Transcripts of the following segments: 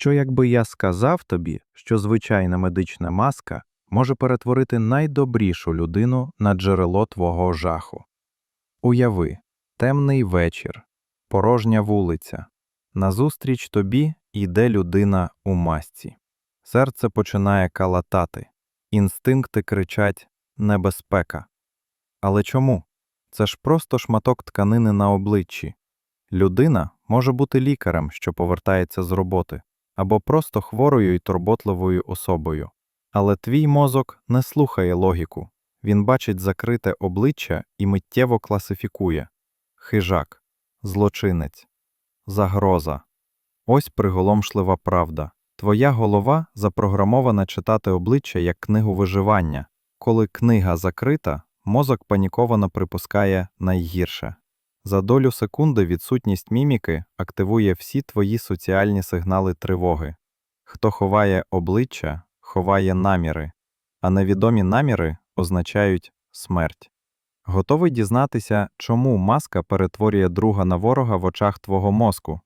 Що якби я сказав тобі, що звичайна медична маска може перетворити найдобрішу людину на джерело твого жаху? Уяви, темний вечір, порожня вулиця. Назустріч тобі йде людина у масці. Серце починає калатати, інстинкти кричать небезпека. Але чому? Це ж просто шматок тканини на обличчі. Людина може бути лікарем, що повертається з роботи, або просто хворою і турботливою особою. Але твій мозок не слухає логіку. Він бачить закрите обличчя і миттєво класифікує хижак, злочинець, загроза. Ось приголомшлива правда. Твоя голова запрограмована читати обличчя як книгу виживання. Коли книга закрита, мозок паніковано припускає найгірше. За долю секунди відсутність міміки активує всі твої соціальні сигнали тривоги. Хто ховає обличчя, ховає наміри, а невідомі наміри означають смерть. Готовий дізнатися, чому маска перетворює друга на ворога в очах твого мозку?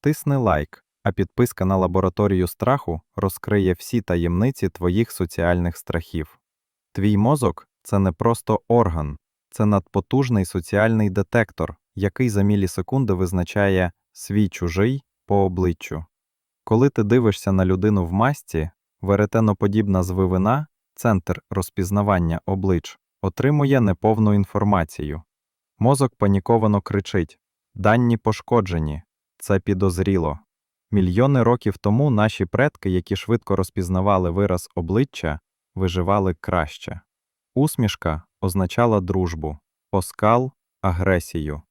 Тисни лайк, а підписка на лабораторію страху розкриє всі таємниці твоїх соціальних страхів. Твій мозок це не просто орган, це надпотужний соціальний детектор, який за мілісекунди визначає свій чужий по обличчю. Коли ти дивишся на людину в масці, веретеноподібна звивина, центр розпізнавання облич, отримує неповну інформацію. Мозок паніковано кричить: дані пошкоджені, це підозріло. Мільйони років тому наші предки, які швидко розпізнавали вираз обличчя, виживали краще. Усмішка означала дружбу, оскал агресію,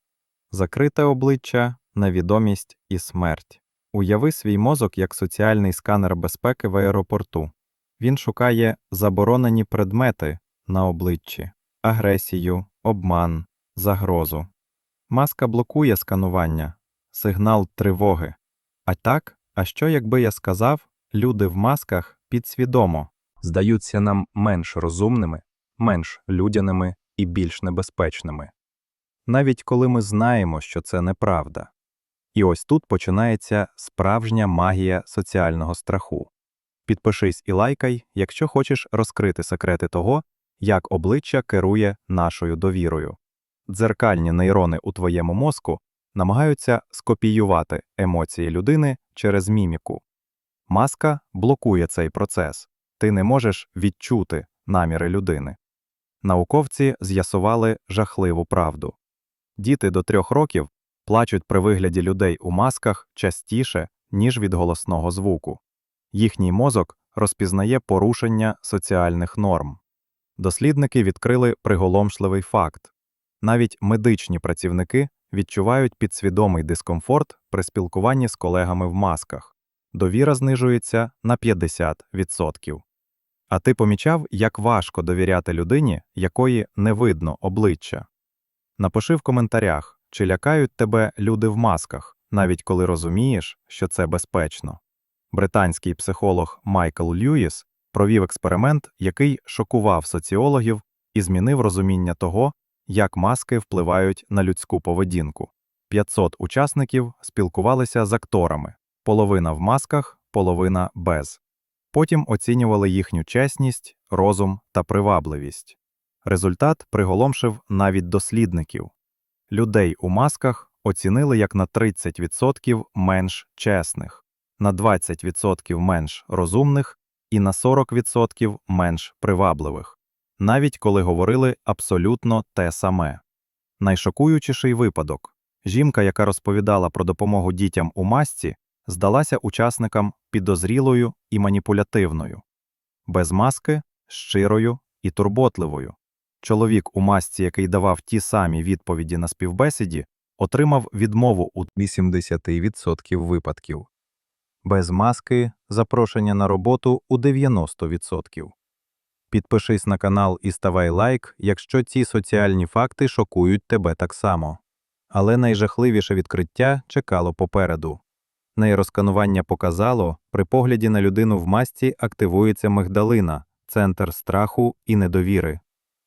закрите обличчя невідомість і смерть. Уяви свій мозок як соціальний сканер безпеки в аеропорту. Він шукає заборонені предмети на обличчі, агресію, обман, загрозу. Маска блокує сканування, сигнал тривоги. А так, а що якби я сказав, люди в масках підсвідомо здаються нам менш розумними, менш людяними і більш небезпечними. Навіть коли ми знаємо, що це неправда. І ось тут починається справжня магія соціального страху. Підпишись і лайкай, якщо хочеш розкрити секрети того, як обличчя керує нашою довірою. Дзеркальні нейрони у твоєму мозку намагаються скопіювати емоції людини через міміку. Маска блокує цей процес. Ти не можеш відчути наміри людини. Науковці з'ясували жахливу правду. Діти до трьох років плачуть при вигляді людей у масках частіше, ніж від голосного звуку. Їхній мозок розпізнає порушення соціальних норм. Дослідники відкрили приголомшливий факт навіть медичні працівники відчувають підсвідомий дискомфорт при спілкуванні з колегами в масках. Довіра знижується на 50%. А ти помічав, як важко довіряти людині, якої не видно обличчя? Напиши в коментарях, чи лякають тебе люди в масках, навіть коли розумієш, що це безпечно. Британський психолог Майкл Льюіс провів експеримент, який шокував соціологів і змінив розуміння того, як маски впливають на людську поведінку. 500 учасників спілкувалися з акторами, половина в масках, половина без. Потім оцінювали їхню чесність, розум та привабливість. Результат приголомшив навіть дослідників. Людей у масках оцінили як на 30% менш чесних, на 20% менш розумних і на 40% менш привабливих, навіть коли говорили абсолютно те саме. Найшокуючіший випадок жінка, яка розповідала про допомогу дітям у масці, здалася учасникам підозрілою і маніпулятивною, без маски щирою і турботливою. Чоловік у масці, який давав ті самі відповіді на співбесіді, отримав відмову у 80% випадків, без маски запрошення на роботу у 90%. Підпишись на канал і ставай лайк, якщо ці соціальні факти шокують тебе так само. Але найжахливіше відкриття чекало попереду. Нейросканування показало, при погляді на людину в масці активується мигдалина, центр страху і недовіри.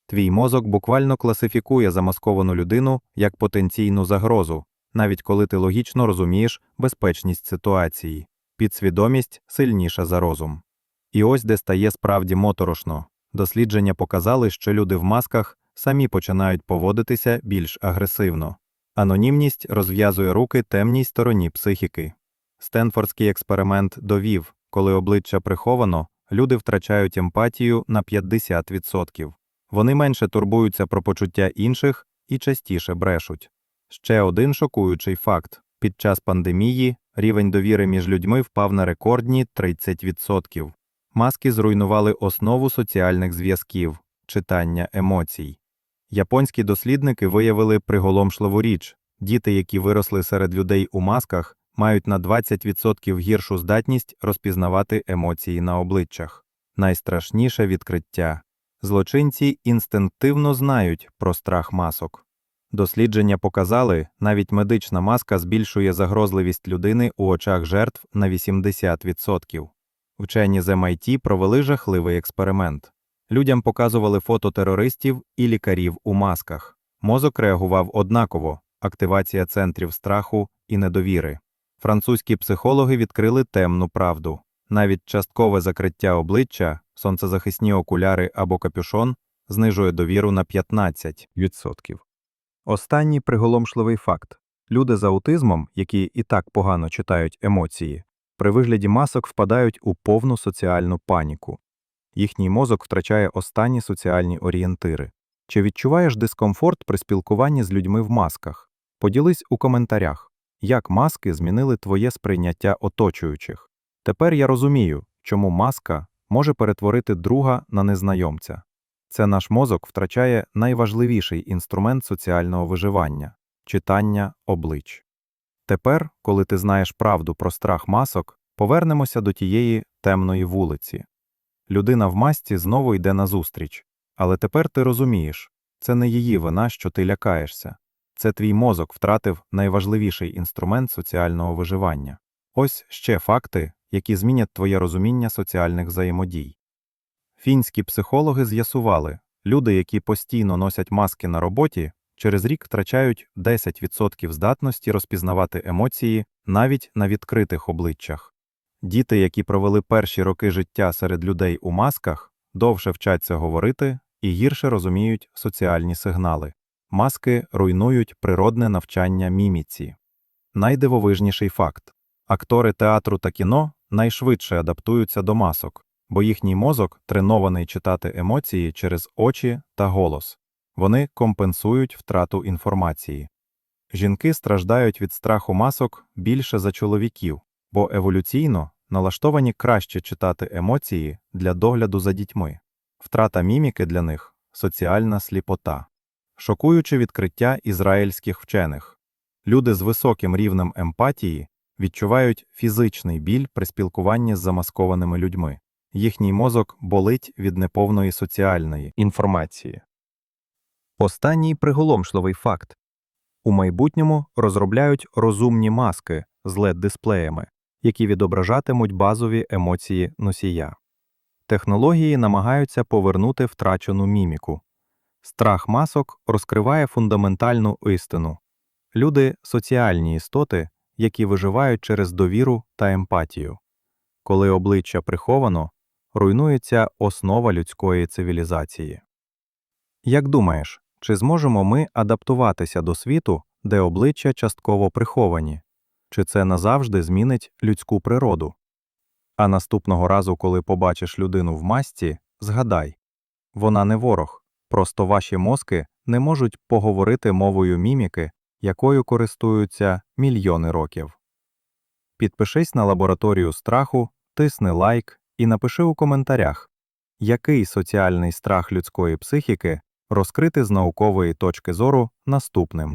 Твій мозок буквально класифікує замасковану людину як потенційну загрозу, навіть коли ти логічно розумієш безпечність ситуації. підсвідомість сильніша за розум. І ось де стає справді моторошно. Дослідження показали, що люди в масках самі починають поводитися більш агресивно. Анонімність розв'язує руки темній стороні психіки. Стенфордський експеримент довів, коли обличчя приховано, люди втрачають емпатію на 50%. Вони менше турбуються про почуття інших і частіше брешуть. Ще один шокуючий факт: під час пандемії рівень довіри між людьми впав на рекордні 30%. Маски зруйнували основу соціальних зв'язків, читання емоцій. Японські дослідники виявили приголомшливу річ: діти, які виросли серед людей у масках, мають на 20% гіршу здатність розпізнавати емоції на обличчях. Найстрашніше відкриття злочинці інстинктивно знають про страх масок. Дослідження показали, навіть медична маска збільшує загрозливість людини у очах жертв на 80%. Вчені з MIT провели жахливий експеримент. Людям показували фото терористів і лікарів у масках. Мозок реагував однаково активація центрів страху і недовіри. Французькі психологи відкрили темну правду. Навіть часткове закриття обличчя, сонцезахисні окуляри або капюшон знижує довіру на 15%. Останній приголомшливий факт. Люди з аутизмом, які і так погано читають емоції, при вигляді масок впадають у повну соціальну паніку. Їхній мозок втрачає останні соціальні орієнтири. Чи відчуваєш дискомфорт при спілкуванні з людьми в масках? Поділись у коментарях, як маски змінили твоє сприйняття оточуючих. Тепер я розумію, чому маска може перетворити друга на незнайомця. Це наш мозок втрачає найважливіший інструмент соціального виживання читання облич. Тепер, коли ти знаєш правду про страх масок, повернемося до тієї темної вулиці. Людина в масці знову йде назустріч, але тепер ти розумієш це не її вина, що ти лякаєшся. Це твій мозок втратив найважливіший інструмент соціального виживання. Ось ще факти, які змінять твоє розуміння соціальних взаємодій. Фінські психологи з'ясували, люди, які постійно носять маски на роботі, через рік втрачають 10% здатності розпізнавати емоції навіть на відкритих обличчях. Діти, які провели перші роки життя серед людей у масках, довше вчаться говорити і гірше розуміють соціальні сигнали. Маски руйнують природне навчання міміці. Найдивовижніший факт актори театру та кіно найшвидше адаптуються до масок, бо їхній мозок тренований читати емоції через очі та голос. Вони компенсують втрату інформації. Жінки страждають від страху масок більше за чоловіків, бо еволюційно налаштовані краще читати емоції для догляду за дітьми. Втрата міміки для них соціальна сліпота. Шокуюче відкриття ізраїльських вчених. Люди з високим рівнем емпатії відчувають фізичний біль при спілкуванні з замаскованими людьми. Їхній мозок болить від неповної соціальної інформації. Останній приголомшливий факт. У майбутньому розробляють розумні маски з LED-дисплеями, які відображатимуть базові емоції носія. Технології намагаються повернути втрачену міміку. Страх масок розкриває фундаментальну істину. Люди соціальні істоти, які виживають через довіру та емпатію. Коли обличчя приховано, руйнується основа людської цивілізації. Як думаєш, чи зможемо ми адаптуватися до світу, де обличчя частково приховані? Чи це назавжди змінить людську природу? А наступного разу, коли побачиш людину в масці, згадай вона не ворог, просто ваші мозки не можуть поговорити мовою міміки, якою користуються мільйони років. Підпишись на лабораторію страху, тисни лайк і напиши у коментарях, який соціальний страх людської психіки розкрити з наукової точки зору наступним.